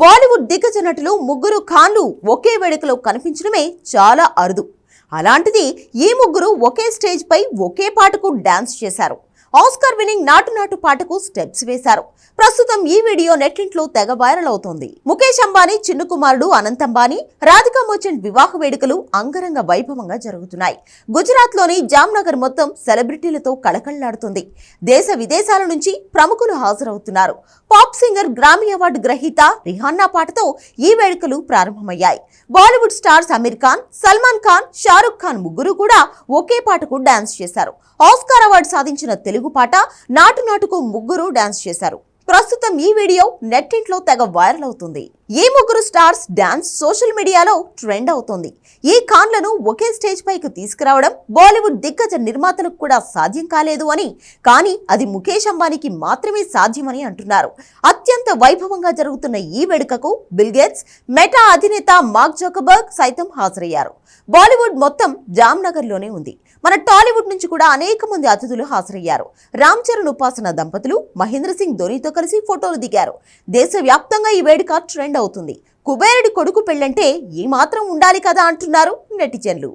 బాలీవుడ్ దిగ్గజ నటులు ముగ్గురు ఖాన్లు ఒకే వేడుకలో కనిపించడమే చాలా అరుదు. అలాంటిది ఈ ముగ్గురు ఒకే స్టేజ్ పై ఒకే పాటకు డాన్స్ చేశారు. ఆస్కార్ వినింగ్ నాటు నాటు పాటకు స్టెప్స్ వేశారు. ప్రస్తుతం ఈ వీడియో నెట్టింట్లో తెగ వైరల్ అవుతోంది. ముఖేష్ అంబానీ చిన్న కుమారుడు అనంత్ అంబానీ రాధికా మర్చెంట్ వివాహ వేడుకలు అంగరంగ వైభవంగా జరుగుతున్నాయి. గుజరాత్లోని జామ్నగర్ మొత్తం సెలబ్రిటీలతో కళకళలాడుతుంది. దేశ విదేశాల నుంచి ప్రముఖులు హాజరవుతున్నారు. పాప్ సింగర్ గ్రామీ అవార్డు గ్రహీత రిహాన్నా పాటతో ఈ వేడుకలు ప్రారంభమయ్యాయి. బాలీవుడ్ స్టార్స్ అమీర్ ఖాన్ సల్మాన్ ఖాన్ షారుఖ్ ఖాన్ ముగ్గురు కూడా ఒకే పాటకు డాన్స్ చేశారు. ఆస్కార్ అవార్డు సాధించిన తెలుగు పాట నాటు నాటుకు ముగ్గురు డాన్స్ చేశారు. ప్రస్తుతం ఈ వీడియో నెట్టింట్లో తెగ వైరల్ అవుతుంది. ఈ ముగ్గురు స్టార్స్ డాన్స్ సోషల్ మీడియాలో ట్రెండ్ అవుతోంది? ఈ ఖాన్లను ఒకే స్టేజ్ పైకి తీసుకురావడం బాలీవుడ్ దిగ్గజ నిర్మాతలకు కూడా సాధ్యం కాలేదు అని కానీ అది ముఖేష్ అంబానీకి మాత్రమే సాధ్యమని అంటున్నారు. అత్యంత వైభవంగా జరుగుతున్న ఈ వేడుకకు బిల్గేట్స్ మెటా అధినేత మార్క్ జోకబర్గ్ సైతం హాజరయ్యారు. బాలీవుడ్ మొత్తం జామ్నగర్లోనే ఉంది. మన టాలీవుడ్ నుంచి కూడా అనేక మంది అతిథులు హాజరయ్యారు. రామ్ చరణ్ ఉపాసన దంపతులు మహేంద్ర సింగ్ ధోనితో కలిసి ఫోటోలు దిగారు. దేశవ్యాప్తంగా ఈ వేడుక ట్రెండ్ అవుతుంది. కుబేరుడి కొడుకు పెళ్ళంటే ఏమాత్రం మాత్రం ఉండాలి కదా అంటున్నారు నెటిజన్లు.